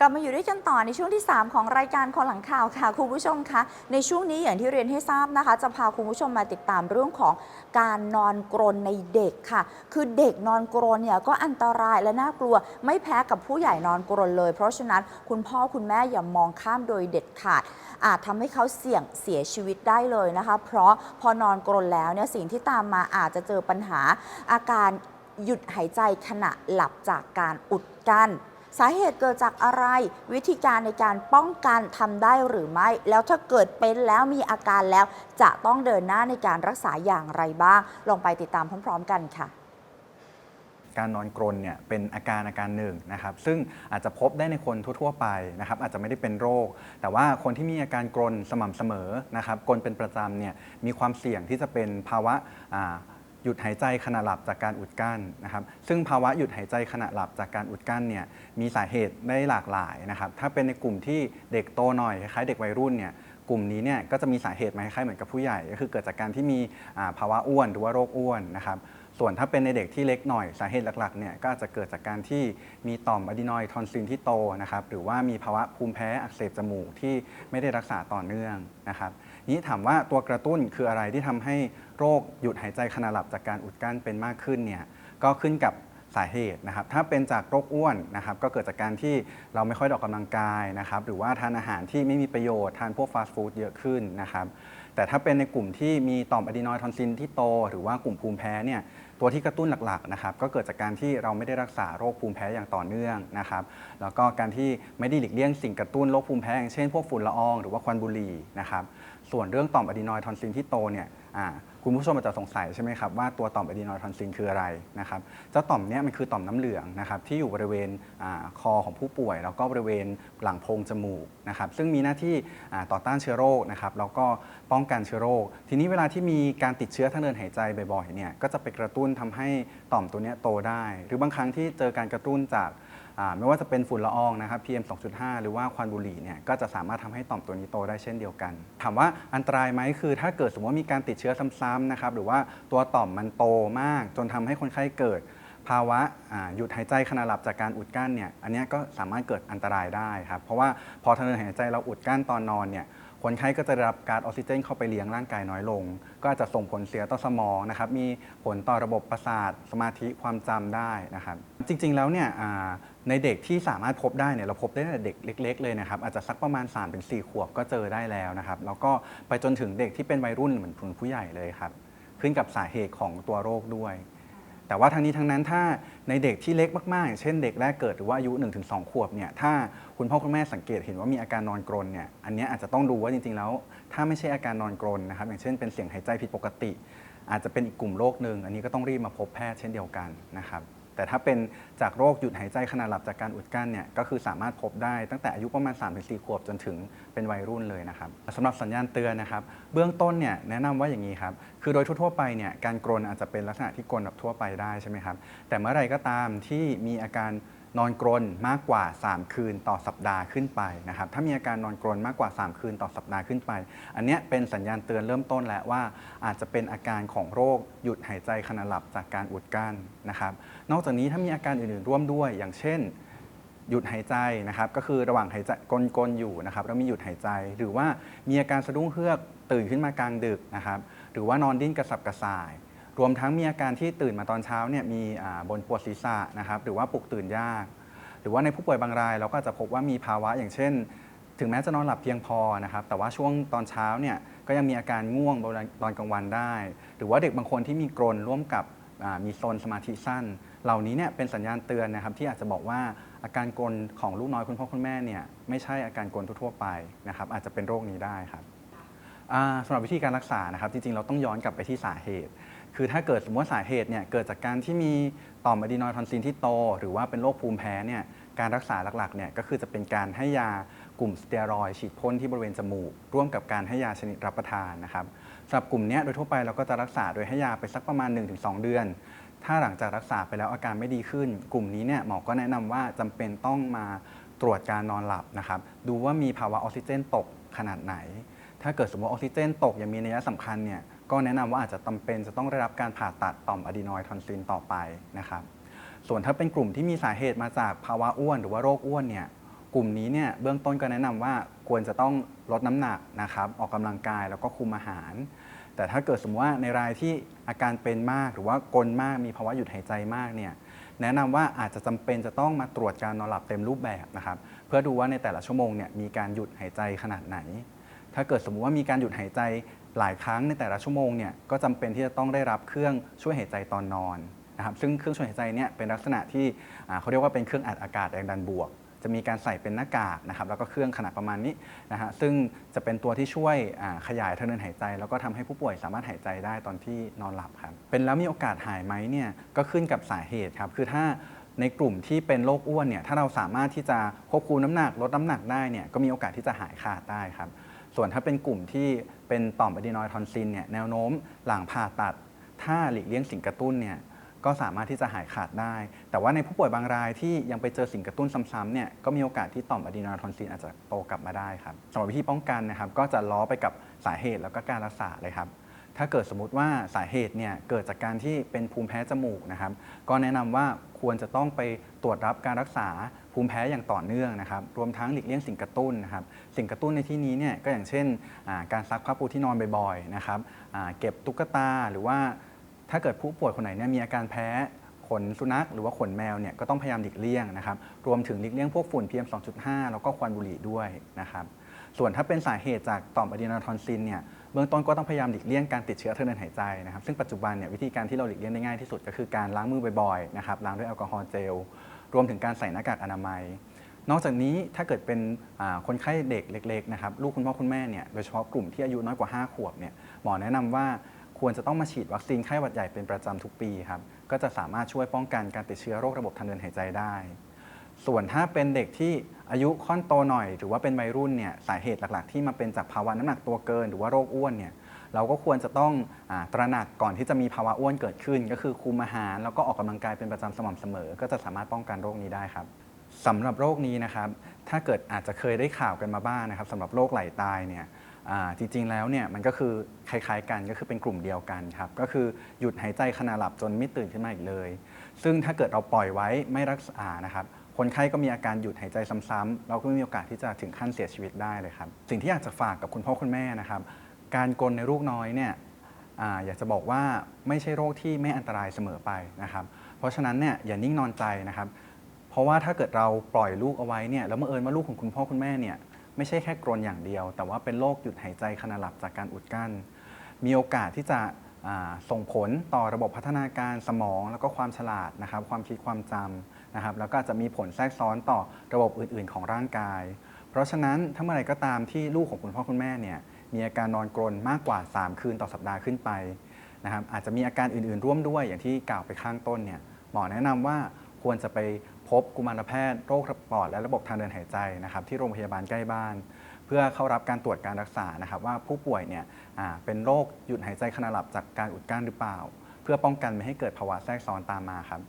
กลับมาอยู่ด้วยกันต่อในช่วงที่ 3 ของรายการคนหลังข่าวค่ะคุณผู้ชมคะในช่วงนี้อย่างที่เรียนให้ทราบนะคะ จะพาคุณผู้ชมมาติดตามเรื่องของการนอนกรนในเด็กค่ะ คือเด็กนอนกรนเนี่ยก็อันตรายและน่ากลัว ไม่แพ้กับผู้ใหญ่นอนกรนเลย เพราะฉะนั้นคุณพ่อคุณแม่อย่ามองข้ามโดยเด็ดขาด อาจทำให้เขาเสี่ยงเสียชีวิตได้เลยนะคะ เพราะพอนอนกรนแล้วเนี่ยสิ่งที่ตามมาอาจจะเจอปัญหาอาการหยุดหายใจขณะหลับจากการอุดกั้น สาเหตุเกิดจากอะไร วิธีการในการป้องกันทำได้หรือไม่ แล้วถ้าเกิดเป็นแล้วมีอาการแล้ว จะต้องเดินหน้าในการรักษาอย่างไรบ้าง ลองไปติดตามพร้อม ๆ กันค่ะการนอนกรนเนี่ยเป็นอาการอาการหนึ่งนะครับซึ่งอาจจะพบได้ในคนทั่ว ๆ ไปนะครับอาจจะไม่ได้เป็นโรค แต่ว่าคนที่มีอาการกรนสม่ำเสมอนะครับกรนเป็นประจำเนี่ยมีความเสี่ยงที่จะเป็นภาวะ ยุดหายใจขณะหลับจากการอุดกั้นนะครับ ซึ่งภาวะหยุดหายใจขณะหลับจากการอุดกั้นเนี่ยมีสาเหตุได้หลากหลายนะครับ ถ้าเป็นในกลุ่มที่เด็กโตหน่อยคล้ายเด็กวัยรุ่นเนี่ยกลุ่มนี้เนี่ยก็จะมีสาเหตุมาคล้ายเหมือนกับผู้ใหญ่ก็คือเกิดจากการที่มีภาวะอ้วนหรือว่าโรคอ้วนนะครับส่วนถ้าเป็นในเด็กที่เล็กหน่อยสาเหตุหลักๆเนี่ยก็อาจจะเกิดจากการที่มีต่อมอะดีนอยทอนซิลที่โตนะครับหรือว่ามีภาวะภูมิแพ้อักเสบจมูกที่ไม่ได้รักษาต่อเนื่องนะครับ นี้ถามว่าตัวกระตุ้นคืออะไรที่ทำให้โรคหยุดหายใจขณะหลับจากการอุดกั้นเป็นมากขึ้นเนี่ยก็ขึ้นกับสาเหตุนะครับถ้าเป็นจากโรคอ้วนนะครับก็เกิดจากการที่เราไม่ค่อยออกกำลังกายนะครับหรือว่าทานอาหารที่ไม่มีประโยชน์ทานพวกฟาสต์ฟู้ดเยอะขึ้นนะครับแต่ถ้าเป็นในกลุ่มที่มีต่อมอะดีนอยทอนซิลที่โต หรือว่ากลุ่มภูมิแพ้เนี่ยตัวที่กระตุ้นหลักๆนะครับก็เกิดจากการที่เราไม่ได้รักษาโรคภูมิแพ้อย่างต่อเนื่องนะครับแล้วก็การที่ไม่ได้หลีกเลี่ยงสิ่งกระตุ้นโรคภูมิแพ้อย่างเช่นพวกฝุ่นละอองหรือว่าควันบุหรี่นะครับ ส่วนเรื่องต่อมอะดีนอยทอนซิลที่โตเนี่ยคุณผู้ชมอาจจะสงสัยใช่ไหมครับว่าตัวต่อมอะดีนอยทอนซิลคืออะไรนะครับเจ้าต่อมเนี้ยมันคือต่อมน้ำเหลืองนะครับที่อยู่บริเวณอคอของผู้ป่วย แล้วก็บริเวณหลังโพรงจมูกนะครับซึ่งมีหน้าที่ต่อต้านเชื้อโรคนะครับแล้วก็ป้องกันเชื้อโรค ทีนี้เวลาที่มีการติดเชื้อทางเดินหายใจบ่อยๆเนี่ยก็จะไปกระตุ้นทำให้ต่อมตัวนี้โตได้ หรือบางครั้งที่เจอการกระตุ้นจาก ไม่ว่าจะเป็นฝุ่นละอองนะครับ PM 2.5 หรือว่าควันบุหรี่เนี่ยก็จะสามารถทำให้ต่อมตัวนี้โตได้เช่นเดียวกัน ถามว่าอันตรายไหมคือ ถ้าเกิดสมมติว่ามีการติดเชื้อซ้ำๆนะครับหรือว่าตัวต่อมมันโตมาก จนทำให้คนไข้เกิดภาวะหยุดหายใจขณะหลับจากการอุดกั้นเนี่ยอันนี้ก็สามารถเกิดอันตรายได้ครับ เพราะว่าพอทางเดินหายใจเราอุดกั้นตอนนอนเนี่ยคนไข้ก็จะได้รับกาซออกซิเจนเข้าไปเลี้ยงร่างกายน้อยลง ก็อาจจะส่งผลเสียต่อสมองนะครับมีผลต่อระบบประสาทสมาธิความจำได้นะครับ จริงๆแล้วเนี่ย ในเด็กที่สามารถพบได้เนี่ยเราพบได้ตั้งแต่เด็กเล็ก ๆ เลยนะครับอาจจะสักประมาณ3-4ขวบก็เจอได้แล้วนะครับแล้วก็ไปจนถึงเด็กที่เป็นวัยรุ่นเหมือนผู้ใหญ่เลยครับขึ้นกับสาเหตุของตัวโรคด้วย แต่ว่าทั้งนี้ทั้งนั้นถ้าในเด็กที่เล็กมากๆอย่างเช่นเด็กแรกเกิดหรือว่าอายุ 1-2 ขวบเนี่ยถ้าคุณพ่อคุณแม่สังเกตเห็นว่ามีอาการนอนกรนเนี่ยอันนี้อาจจะต้องดูว่าจริงๆแล้ว ถ้าไม่ใช่อาการนอนกรนนะครับอย่างเช่นเป็นเสียงหายใจผิดปกติ อาจจะเป็นอีกกลุ่มโรคหนึ่งอันนี้ก็ต้องรีบมาพบแพทย์เช่นเดียวกันนะครับ แต่ถ้าเป็นจากโรคหยุดหายใจขณะหลับจากการอุดกั้นเนี่ยก็คือสามารถพบได้ตั้งแต่อายุประมาณ 3-4 ขวบจนถึงเป็นวัยรุ่นเลยนะครับสำหรับสัญญาณเตือนนะครับ เบื้องต้นเนี่ยแนะนำว่าอย่างนี้ครับ คือโดยทั่ว ๆ ไปเนี่ยการกรนอาจจะเป็นลักษณะที่กรนแบบทั่วไปได้ใช่ไหมครับแต่เมื่อไรก็ตามที่มีอาการ นอนกรนมากกว่า 3 คืนต่อสัปดาห์ขึ้นไปนะครับถ้ามีอาการนอนกรนมากกว่า 3 คืนต่อสัปดาห์ขึ้นไป อันนี้เป็นสัญญาณเตือนเริ่มต้นแล้วว่า อาจจะเป็นอาการของโรคหยุดหายใจขณะหลับจากการอุดกั้นนะครับนอกจากนี้ถ้ามีอาการอื่นๆร่วมด้วย อย่างเช่นหยุดหายใจนะครับก็คือระหว่างหายใจกลนๆอยู่นะครับแล้วมีหยุดหายใจ หรือว่ามีอาการสะดุ้งเฮือกตื่นขึ้นมากลางดึกนะครับหรือว่านอนดิ้นกระสับกระส่าย รวมทั้งมีอาการที่ตื่นมาตอนเช้าเนี่ยมีบนปวดศีรษะนะครับหรือว่าปลุกตื่นยาก หรือว่าในผู้ป่วยบางราย เราก็จะพบว่ามีภาวะอย่างเช่น ถึงแม้จะนอนหลับเพียงพอนะครับแต่ว่าช่วงตอนเช้าเนี่ยก็ยังมีอาการง่วงตอนกลางวันได้ หรือว่าเด็กบางคนที่มีกรนร่วมกับมีโซนสมาธิสั้น เหล่านี้เนี่ยเป็นสัญญาณเตือนนะครับที่อาจจะบอกว่าอาการกรนของลูกน้อยคุณพ่อคุณแม่เนี่ยไม่ใช่อาการกรนทั่วไปนะครับอาจจะเป็นโรคนี้ได้ครับสำหรับวิธีการรักษานะครับจริงๆเราต้องย้อนกลับไปที่สาเหตุ คือถ้าเกิดสมมติว่าสาเหตุเนี่ยเกิดจากการที่มีต่อมอะดีนอยทอนซิลที่โต หรือว่าเป็นโรคภูมิแพ้เนี่ยการรักษาหลักๆเนี่ยก็คือจะเป็นการให้ยากลุ่มสเตียรอยฉีดพ่นที่บริเวณจมูก ร่วมกับการให้ยาชนิดรับประทานนะครับสำหรับกลุ่มเนี้ยโดยทั่วไปเราก็จะรักษาโดยให้ยาไปสักประมาณ 1-2 เดือน ถ้าหลังจากรักษาไปแล้วอาการไม่ดีขึ้น กลุ่มนี้เนี่ยหมอก็แนะนำว่าจำเป็นต้องมาตรวจการนอนหลับนะครับดูว่ามีภาวะออกซิเจนตกขนาดไหน ถ้าเกิดสมมติออกซิเจนตกอย่างมีนัยสำคัญเนี่ย ก็แนะนำว่าอาจจะจำเป็นจะต้องได้รับการผ่าตัดต่อมอะดีนอยทอนซิลต่อไปนะครับ ส่วนถ้าเป็นกลุ่มที่มีสาเหตุมาจากภาวะอ้วน หรือว่าโรคอ้วนเนี่ยกลุ่มนี้เนี่ยเบื้องต้นก็แนะนำว่าควรจะต้องลดน้ำหนักนะครับออกกำลังกายแล้วก็คุมอาหาร แต่ถ้าเกิดสมมติว่าในรายที่อาการเป็นมากหรือว่ากลนมากมีภาวะหยุดหายใจมากเนี่ยแนะนำว่าอาจจะจำเป็นจะต้องมาตรวจการนอนหลับเต็มรูปแบบนะครับเพื่อดูว่าในแต่ละชั่วโมงเนี่ยมีการหยุดหายใจขนาดไหน ถ้าเกิดสมมุติว่ามีการหยุดหายใจ หลายครั้งในแต่ละชั่วโมงเนี่ยก็จำเป็นที่จะต้องได้รับเครื่องช่วยหายใจตอนนอนนะครับซึ่งเครื่องช่วยหายใจเนี่ยเป็นลักษณะที่อ่าเขาเรียกว่าเป็นเครื่องอัดอากาศแรงดันบวก จะมีการใส่เป็นหน้ากากนะครับแล้วก็เครื่องขนาดประมาณนี้นะฮะซึ่งจะเป็นตัวที่ช่วยอ่าขยายทางเดินหายใจ แล้วก็ทำให้ผู้ป่วยสามารถหายใจได้ตอนที่นอนหลับครับเป็นแล้วมีโอกาสหายไหมเนี่ยก็ขึ้นกับสาเหตุครับคือถ้าในกลุ่มที่เป็นโรคอ้วนเนี่ยถ้าเราสามารถที่จะควบคุมน้ำหนักลดน้ำหนักได้เนี่ยก็มีโอกาสที่จะหายขาดได้ครับ ส่วนถ้าเป็นกลุ่มที่เป็นต่อมอะดีนอยทอนซิลเนี่ยแนวโน้มหลังผ่าตัด ถ้าหลีกเลี่ยงสิ่งกระตุ้นเนี่ยก็สามารถที่จะหายขาดได้ แต่ว่าในผู้ป่วยบางรายที่ยังไปเจอสิ่งกระตุ้นซ้ำๆเนี่ยก็มีโอกาสที่ต่อมอะดีนอยทอนซิลอาจจะโตกลับมาได้ครับสำหรับวิธีป้องกันนะครับก็จะล้อไปกับสาเหตุแล้วก็การรักษาเลยครับถ้าเกิดสมมติว่าสาเหตุเนี่ยเกิดจากการที่เป็นภูมิแพ้จมูกนะครับ ก็แนะนำว่าควรจะต้องไปตรวจรับการรักษา ภูมิแพ้อย่างต่อเนื่องนะครับรวมทั้งหลีกเลี่ยงสิ่งกระตุ้นนะครับสิ่งกระตุ้นในที่นี้เนี่ยก็อย่างเช่นการซักผ้าปูที่นอนบ่อยๆนะครับเก็บตุ๊กตาหรือว่าถ้าเกิดผู้ป่วยคนไหนเนี่ยมีอาการแพ้ขนสุนัขหรือว่าขนแมวเนี่ยก็ต้องพยายามหลีกเลี่ยงนะครับรวมถึงหลีกเลี่ยงพวกฝุ่น PM 2.5 แล้วก็ควันบุหรี่ด้วยนะครับส่วนถ้าเป็นสาเหตุจากต่อมอะดรีนาทอนซินเนี่ยเบื้องต้นก็ต้องพยายามหลีกเลี่ยงการติดเชื้อทางเดินหายใจนะครับซึ่งปัจจุบันเนี่ยวิธีการที่เราหลีกเลี่ยงได้ง่ายที่สุดก็คือการล้างมือบ่อยๆนะครับล้างด้วยแอลกอฮอล์เจล รวมถึงการใส่หน้ากากอนามัย นอกจากนี้ถ้าเกิดเป็นคนไข้เด็กเล็กๆนะครับลูกคุณพ่อคุณแม่เนี่ยโดยเฉพาะกลุ่มที่อายุน้อยกว่า 5 ขวบเนี่ยหมอแนะนำว่าควรจะต้องมาฉีดวัคซีนไข้หวัดใหญ่เป็นประจำทุกปีครับก็จะสามารถช่วยป้องกันการติดเชื้อโรคระบบทางเดินหายใจได้ ส่วนถ้าเป็นเด็กที่อายุค่อนโตหน่อย หรือว่าเป็นวัยรุ่นเนี่ยสาเหตุหลักๆ ที่มาเป็นจากภาวะน้ำหนักตัวเกิน หรือว่าโรคอ้วนเนี่ย เราก็ควรจะต้องอตระหนักก่อนที่จะมีภาวะอ้วนเกิดขึ้น ก็คือคุมอาหารแล้วก็ออกกำลังกายเป็นประจำสม่ำเสมอ ก็จะสามารถป้องกันโรคนี้ได้ครับสำหรับโรคนี้นะครับถ้าเกิดอาจจะเคยได้ข่าวกันมาบ้างนะครับสำหรับโรคไหลตายเนี่ยจริงๆแล้วเนี่ยมันก็คือคล้ายๆกันก็คือเป็นกลุ่มเดียวกันครับก็คือหยุดหายใจขณะหลับจนไม่ตื่นขึ้นมาอีกเลย ซึ่งถ้าเกิดเราปล่อยไว้ไม่รักษานะครับคนไข้ก็มีอาการหยุดหายใจซ้ำๆเราก็มีโอกาสที่จะถึงขั้นเสียชีวิตได้เลยครับ สิ่งที่อยากจะฝากกับคุณพ่อคุณแม่นะครับ การกลนในลูกน้อยเนี่ยออยากจะบอกว่าไม่ใช่โรคที่ไม่อันตรายเสมอไปนะครับ เพราะฉะนั้นเนี่ยอย่านิ่งนอนใจนะครับ เพราะว่าถ้าเกิดเราปล่อยลูกเอาไว้เนี่ยแล้วเมื่อเอิญว่าลูกของคุณพ่อคุณแม่เนี่ยไม่ใช่แค่กรนอย่างเดียว แต่ว่าเป็นโรคหยุดหายใจขณะหลับจากการอุดกั้น มีโอกาสที่จะส่งผลต่อระบบพัฒนาการสมอง แล้วก็ความฉลาดนะครับ ความคิดความจำนะครับ แล้วก็จะมีผลแทรกซ้อนต่อระบบอื่น ๆ ของร่างกาย เพราะฉะนั้นถ้าเมื่อไรก็ตามที่ลูกของคุณพ่อคุณแม่เนี่ย มีอาการนอนกรนมากกว่า 3 คืนต่อสัปดาห์ขึ้นไปนะครับอาจจะมีอาการอื่นๆ ร่วมด้วยอย่างที่กล่าวไปข้างต้นเนี่ยหมอแนะนำว่าควรจะไปพบกุมารแพทย์โรคปอดและระบบทางเดินหายใจนะครับที่โรงพยาบาลใกล้บ้าน เพื่อเข้ารับการตรวจการรักษานะครับว่าผู้ป่วยเนี่ยเป็นโรคหยุดหายใจขณะหลับจากการอุดกั้นหรือเปล่า เพื่อป้องกันไม่ให้เกิดภาวะแทรกซ้อนตามมาครับ